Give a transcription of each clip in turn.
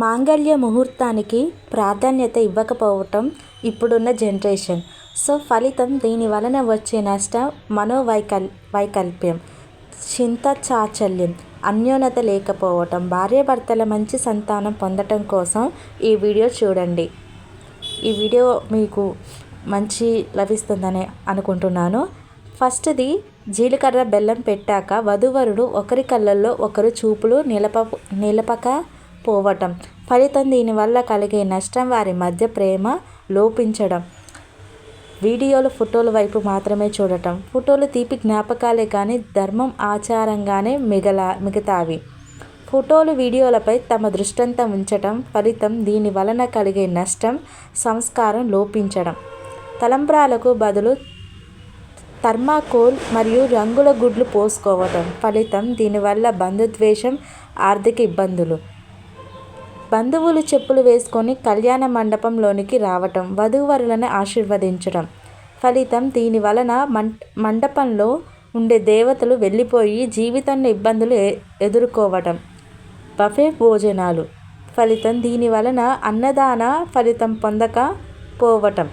మాంగళ్య ముహూర్తానికి ప్రాధాన్యత ఇవ్వకపోవటం ఇప్పుడున్న జనరేషన్. సో ఫలితం దీని వలన వచ్చే నష్టం మనోవైకల్ వైకల్ప్యం. చింత చాచల్యం అన్యోన్యత లేకపోవటం. భార్యాభర్తల మంచి సంతానం పొందటం కోసం ఈ వీడియో చూడండి. ఈ వీడియో మీకు మంచి లభిస్తుందని అనుకుంటున్నాను. ఫస్ట్ది జీలకర్ర బెల్లం పెట్టాక వధువరుడు ఒకరి కళ్ళల్లో ఒకరు చూపులు నిలప నిలపక పోవటం ఫలితం దీనివల్ల కలిగే నష్టం వారి మధ్య ప్రేమ లోపించడం. వీడియోలు ఫోటోల వైపు మాత్రమే చూడటం. ఫోటోలు తీపి జ్ఞాపకాలే కానీ ధర్మం ఆచారంగానే మిగల మిగతావి. ఫోటోలు వీడియోలపై తమ దృష్టంతా ఉంచటం ఫలితం దీని వలన కలిగే నష్టం సంస్కారం లోపించడం. తలంబ్రాలకు బదులు థర్మాకోల్ మరియు రంగుల గుడ్లు పోసుకోవటం ఫలితం దీనివల్ల బంధుద్వేషం ఆర్థిక ఇబ్బందులు. బంధువులు చెప్పులు వేసుకొని కళ్యాణ మండపంలోనికి రావటం వధూవరులను ఆశీర్వదించడం ఫలితం దీని వలన మండపంలో ఉండే దేవతలు వెళ్ళిపోయి జీవితంలో ఇబ్బందులు ఎదుర్కోవటం. బఫే భోజనాలు. ఫలితం దీని వలన అన్నదాన ఫలితం పొందక పోవటం.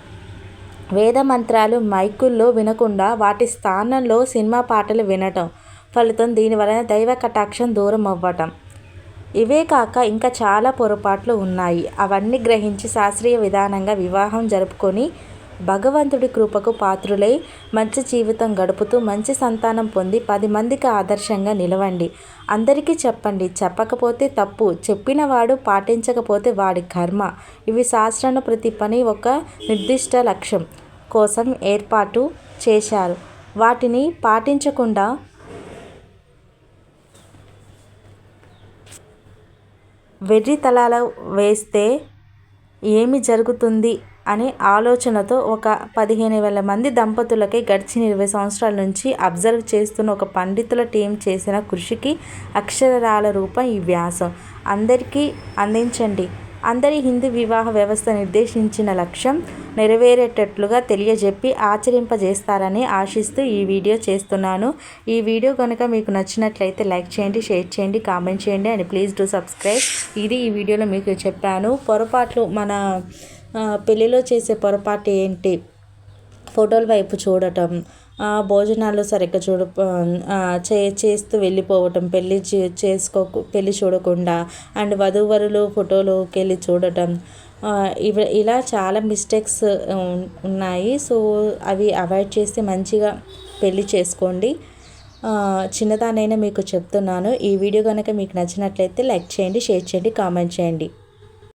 వేద మంత్రాలు మైకుల్లో వినకుండా వాటి స్థానంలో సినిమా పాటలు వినటం. ఫలితం దీని వలన దైవ కటాక్షం దూరం అవ్వటం ఇవే కాక ఇంకా చాలా పొరపాట్లు ఉన్నాయి. అవన్నీ గ్రహించి శాస్త్రీయ విధానంగా వివాహం జరుపుకొని భగవంతుడి కృపకు పాత్రులై మంచి జీవితం గడుపుతూ మంచి సంతానం పొంది పది మందికి ఆదర్శంగా నిలవండి. అందరికీ చెప్పండి చెప్పకపోతే తప్పు. చెప్పినవాడు పాటించకపోతే వాడి కర్మ. ఇవి శాస్త్రాన్ని ప్రతి పని ఒక నిర్దిష్ట లక్ష్యం కోసం ఏర్పాటు చేశారు. వాటిని పాటించకుండా వెర్రి తలాల వేస్తే ఏమి జరుగుతుంది అనే ఆలోచనతో ఒక పదిహేను వేల మంది దంపతులకి గడిచిన ఇరవై సంవత్సరాల నుంచి అబ్జర్వ్ చేస్తున్న ఒక పండితుల టీం చేసిన కృషికి అక్షరాల రూపం ఈ వ్యాసం. అందరికీ అందించండి. అందరి హిందూ వివాహ వ్యవస్థ నిర్దేశించిన లక్ష్యం నెరవేరేటట్లుగా తెలియజెప్పి ఆచరింపజేస్తారని ఆశిస్తూ ఈ వీడియో చేస్తున్నాను. ఈ వీడియో కనుక మీకు నచ్చినట్లయితే లైక్ చేయండి షేర్ చేయండి కామెంట్ చేయండి అండ్ ప్లీజ్ డూ సబ్స్క్రైబ్. ఇది ఈ వీడియోలో మీకు చెప్పాను. పొరపాట్లు మన పెళ్ళిలో చేసే పొరపాటు ఏంటి? ఫోటోల వైపు చూడటం భోజనాలు సరిగ్గా చూడ చే చేస్తూ వెళ్ళిపోవటం పెళ్ళి చేసుకో పెళ్ళి చూడకుండా అండ్ వధూవరులు ఫోటోలోకి వెళ్ళి చూడటం ఇవి ఇలా చాలా మిస్టేక్స్ ఉన్నాయి. సో అవి అవాయిడ్ చేసి మంచిగా పెళ్ళి చేసుకోండి. చిన్నదానైనా మీకు చెప్తున్నాను. ఈ వీడియో కనుక మీకు నచ్చినట్లయితే లైక్ చేయండి షేర్ చేయండి కామెంట్ చేయండి.